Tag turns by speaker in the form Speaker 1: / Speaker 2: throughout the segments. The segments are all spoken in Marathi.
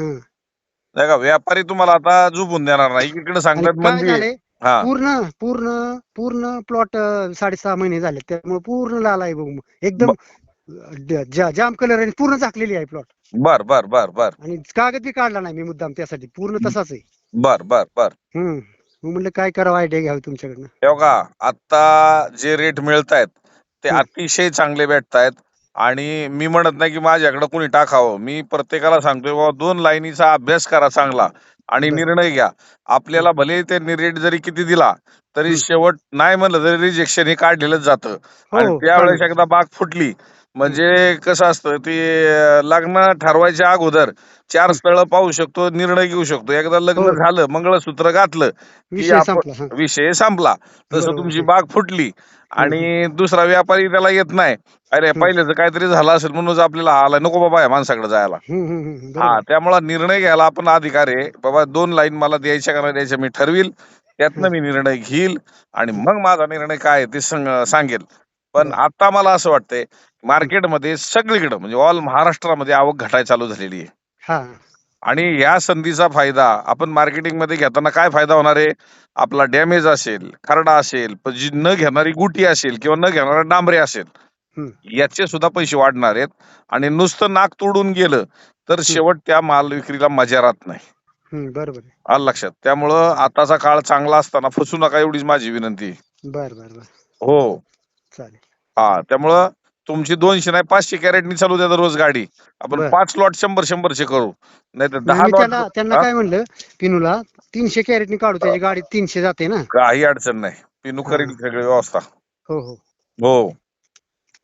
Speaker 1: नाही का व्यापारी तुम्हाला आता झुपून देणार नाही. इकडे सांगतात
Speaker 2: काय. झालंय?
Speaker 1: हा.
Speaker 2: पूर्ण पूर्ण पूर्ण प्लॉट साडेसहा महिने झाले. त्यामुळे पूर्ण लाल आहे बघ. एकदम ड- जा- जाम कलर आहे पूर्ण झाकलेली आहे प्लॉट
Speaker 1: बर बर बर बर.
Speaker 2: आणि कागद बी काढला नाही मी मुद्दाम त्यासाठी. पूर्ण तसाच आहे.
Speaker 1: बर बर बर.
Speaker 2: हम्म. म्हणलं काय करावं आयडिया घ्यावी तुमच्याकडनं?
Speaker 1: आता जे रेट मिळत आहेत ते. अतिशय चांगले भेटतायत. आणि मी म्हणत नाही की माझ्याकडे कोणी टाकावं मी प्रत्येकाला सांगतोय बाबा दोन लाईनीचा अभ्यास करा चांगला आणि. निर्णय घ्या आपल्याला भले त्यांनी रेट जरी किती दिला तरी
Speaker 2: हं.
Speaker 1: शेवट नाही म्हणलं तरी रिजेक्शन हे काढलेलंच जातं
Speaker 2: हो
Speaker 1: आणि त्यावेळेस
Speaker 2: चालेल.
Speaker 1: एकदा बाग फुटली म्हणजे कसं असतं ते लग्न ठरवायच्या अगोदर चार स्थळ पाहू शकतो निर्णय घेऊ शकतो. एकदा लग्न
Speaker 2: हो.
Speaker 1: झालं मंगळसूत्र घातलं
Speaker 2: विषय
Speaker 1: आपण-
Speaker 2: संपला हा.
Speaker 1: विषय संपला. तसं
Speaker 2: बरोबर.
Speaker 1: तुमची बाग फुटली आणि दुसरा व्यापारी त्याला येत नाही. अरे. पहिल्याच काहीतरी झालं असेल म्हणूनच आपल्याला आला. नको बाबा या माणसाकडे जायला.
Speaker 2: हम्म, हम्म, हम्म,
Speaker 1: हा.
Speaker 2: बरोबर.
Speaker 1: त्यामुळे निर्णय घ्यायला आपण अधिकार आहे. बाबा दोन लाईन मला द्यायच्या का नाही द्यायच्या मी ठरविल. त्यातनं मी निर्णय घेईल आणि मग माझा निर्णय काय आहे ते सांग- सांगेल. पण. आता मला असं वाटतंय मार्केटमध्ये सगळीकडे म्हणजे ऑल महाराष्ट्रामध्ये आवक घटाय चालू झालेली आहे.
Speaker 2: हा.
Speaker 1: आणि या संधीचा फायदा आपण मार्केटिंगमध्ये घेताना काय फायदा होणार आहे? आपला डॅमेज असेल खरडा असेल पण जी न घेणारी गुटी असेल किंवा न घेणारा डांबरे असेल
Speaker 2: हम्म.
Speaker 1: याचे सुद्धा पैसे वाढणार आहेत. आणि नुसतं नाक तोडून गेलं तर शेवट त्या माल विक्रीला मजा राहत नाही.
Speaker 2: हम्म, बरोबर आहे.
Speaker 1: आलं लक्षात. त्यामुळं आताचा काळ चांगला असताना फसू नका एवढीच माझी विनंती आहे.
Speaker 2: बर बर बर.
Speaker 1: हो. हा त्यामुळं तुमची दोनशे नाही पाचशे कॅरेटनी चालू द्या दररोज गाडी. आपण
Speaker 2: बरं.
Speaker 1: पाच लॉट शंभर शंभरचे करू. नाही तर दहा
Speaker 2: मी त्याला
Speaker 1: लॉट
Speaker 2: त्यांना
Speaker 1: हा?
Speaker 2: काय म्हणलं पिनूला तीनशे कॅरेटनी काढू त्याची गाडी तीनशे जाते ना?
Speaker 1: काही अडचण नाही. पिनू करील
Speaker 2: हा.
Speaker 1: सगळी व्यवस्था.
Speaker 2: हो हो.
Speaker 1: हो.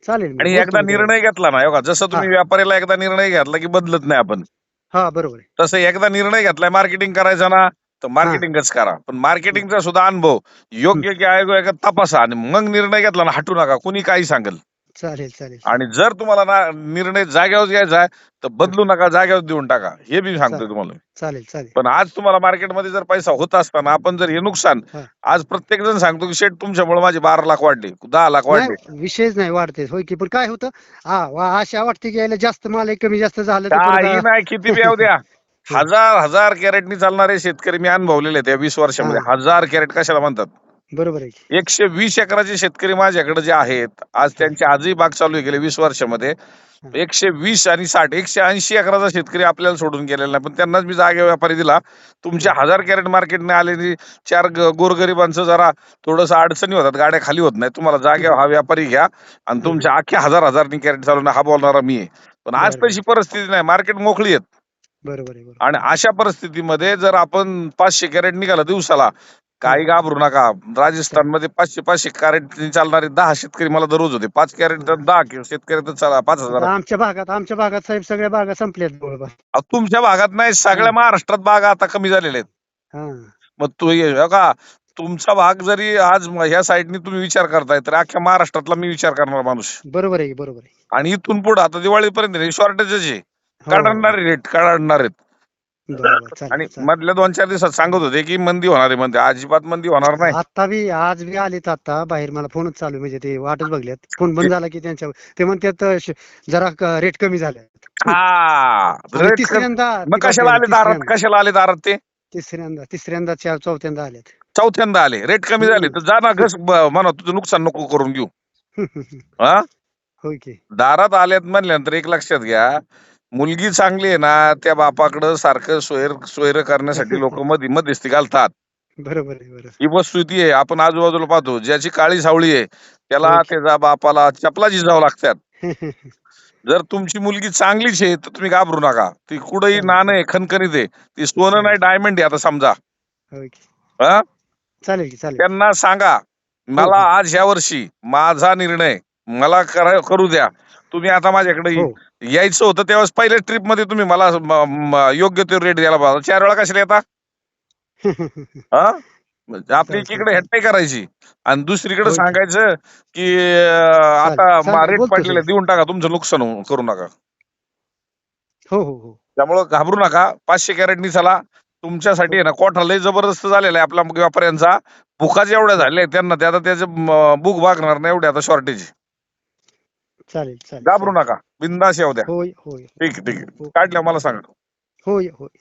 Speaker 2: चालेल मग,
Speaker 1: आणि
Speaker 2: बोलतो
Speaker 1: एकदा
Speaker 2: मी त्याला.
Speaker 1: निर्णय घेतला ना बघा जसं तुम्ही व्यापाऱ्याला एकदा निर्णय घेतला की बदलत नाही आपण.
Speaker 2: हा बरोबर आहे.
Speaker 1: तसं एकदा निर्णय घेतलाय मार्केटिंग करायचा ना तर मार्केटिंगच करा. पण मार्केटिंगचा सुद्धा अनुभव. योग्य की आहे तपासा आणि मग निर्णय घेतला ना हटू नका. कुणी काही सांगेल.
Speaker 2: चालेल चालेल.
Speaker 1: आणि जर तुम्हाला ना निर्णय जाग्यावर घ्यायचा आहे तर बदलू नका जाग्यावर देऊन टाका. हे मी सांगतोय. तुम्हाला.
Speaker 2: चालेल चालेल.
Speaker 1: पण आज तुम्हाला मार्केटमध्ये जर पैसा होत असताना आपण जर हे नुकसान
Speaker 2: हा.
Speaker 1: आज प्रत्येक जण सांगतो की शेट तुमच्यामुळे माझे बारा लाख वाढले. दहा लाख वाढले.
Speaker 2: नाही विषयच नाही वाढते होय की पण काय होतं? हा वा- आशा वाटते की यायला जास्त माल आहे कमी जास्त झालं तर
Speaker 1: काही
Speaker 2: परत,
Speaker 1: नाही किती बी येऊ द्या. हजार हजार कॅरेटनी चालणारे शेतकरी मी अनुभवलेले आहेत या वीस वर्षामध्ये. हजार कॅरेट कशाला म्हणतात?
Speaker 2: बरोबर आहे की.
Speaker 1: एकशे वीस एकराचे शेतकरी माझ्याकडे जे आहेत आज त्यांची आजही बाग चालू आहे गेले वीस वर्षामध्ये. एकशे वीस आणि साठ एकशे ऐंशी एकराचा शेतकरी आपल्याला सोडून गेलेला नाही. पण त्यांनाच मी जागे व्यापारी दिला. तुमच्या हजार कॅरेट मार्केटने आलेली चार ग- गोरगरिबांचं जरा थोडस अडचणी होतात गाड्या खाली होत नाही तुम्हाला जागेवर हा व्यापारी घ्या आणि तुमच्या अख्ख्या हजार हजारनी कॅरेट चालवणं हा बोलणारा मी आहे. पण आज
Speaker 2: बरोबर.
Speaker 1: तशी परिस्थिती नाही. मार्केट मोकळी आहेत.
Speaker 2: बरोबर आहे बरोबर.
Speaker 1: आणि अशा परिस्थितीमध्ये जर आपण पाचशे कॅरेट निघाला दिवसाला काही घाबरू नका. राजस्थानमध्ये पाचशे पाचशे कॅरेट चालणारे दहा शेतकरी मला दररोज होते. पाच कॅरेट तर दहा किलो शेतकरी तर चला पाच हजार.
Speaker 2: आमच्या भागात आमच्या भागात साहेब सगळ्या बागा संपल्यात जवळपास.
Speaker 1: अहो, तुमच्या भागात नाही सगळ्या महाराष्ट्रात बागा आता कमी झालेल्या आहेत.
Speaker 2: हा.
Speaker 1: मग तू हे हे का तुमचा भाग जरी आज म- ह्या साईडनी तुम्ही विचार करताय तर अख्ख्या महाराष्ट्रातला मी विचार करणार माणूस.
Speaker 2: बरोबर आहे बरोबर आहे.
Speaker 1: आणि इथून पुढे आता दिवाळीपर्यंत शॉर्टेजच आहे. काढणारे रेट काढणार आहेत.
Speaker 2: बरोबर
Speaker 1: आणि
Speaker 2: चालेल.
Speaker 1: मधल्या दोन चार दिवसात सांगत होते की मंदी होणार आहे म्हणजे अजिबात मंदी होणार नाही.
Speaker 2: आता बी आज बी आलेत आता बाहेर मला फोनच चालू आहे, म्हणजे ते वाटच बघल्यात फोन बंद झाला की त्यांच्या ते म्हणतात अं, श- जरा रेट कमी झाले
Speaker 1: हा
Speaker 2: आणि
Speaker 1: रेट कमी-
Speaker 2: तिसऱ्यांदा
Speaker 1: मग कशाला आले दारात? कशाला आले दारात ते?
Speaker 2: तिसऱ्यांदा तिसऱ्यांदा चार चौथ्यांदा आलेत.
Speaker 1: चौथ्यांदा आले. रेट कमी झाले तर जा ना घस ब- म्हणा तुझं नुकसान नको करून घेऊ. हा?
Speaker 2: होय की.
Speaker 1: दारात आल्यात म्हणल्यानंतर एक लक्षात घ्या मुलगी चांगली आहे ना त्या बापाकडं सारखं सोयर सोयर करण्यासाठी लोक मध्ये मध्यस्थी घालतात.
Speaker 2: बरोबर आहे बरोबर
Speaker 1: ही वस्तुस्थिती आहे. आपण आजूबाजूला पाहतो ज्याची काळी सावळी आहे त्याला
Speaker 2: होय.
Speaker 1: त्याच्या बापाला चपला झिजावं लागतात. जर तुमची मुलगी चांगलीच आहे तर तुम्ही घाबरू नका. ती कुठेही
Speaker 2: चालेल.
Speaker 1: नाणं आहे खणखणीत आहे. ती सोनं नाही डायमंड आहे आता समजा.
Speaker 2: की.
Speaker 1: हा?
Speaker 2: चालेल की चालेल.
Speaker 1: त्यांना सांगा मला
Speaker 2: हो.
Speaker 1: आज ह्या वर्षी माझा निर्णय मला करा करू द्या. तुम्ही आता माझ्याकडे
Speaker 2: हो.
Speaker 1: यायचं होतं तेव्हा पहिल्या ट्रिपमध्ये तुम्ही मला म- म- योग्य तो रेट द्यायला पाहिजे. चार वेळा कशाला येता? हा? म्हणजे आपली
Speaker 2: चालतंय,
Speaker 1: इकडे हेट नाही करायची. आणि दुसरीकडे
Speaker 2: होय.
Speaker 1: सांगायचं की अं, आता
Speaker 2: चालेल,
Speaker 1: रेट
Speaker 2: बोलतो
Speaker 1: पडलेले. देऊन टाका तुमचं नुकसान होऊ- करू नका.
Speaker 2: हो हो हो.
Speaker 1: त्यामुळं घाबरू नका. पाचशे कॅरेटनी चला तुमच्यासाठी आहे ना कोठा लय जबरदस्त झालेला आहे आपल्या व्यापाऱ्यांचा. बुकाच एवढ्या झाल्या आहेत त्यांना ते आता त्याचे बुक भागणार नाही एवढे आता शॉर्टेज
Speaker 2: चालेल चालेल
Speaker 1: घाबरू नका. बिंदास येऊ द्या.
Speaker 2: होय होय.
Speaker 1: ठीक आहे ठीक आहे.
Speaker 2: हो.
Speaker 1: काढल्या मला सांगा
Speaker 2: होय होय.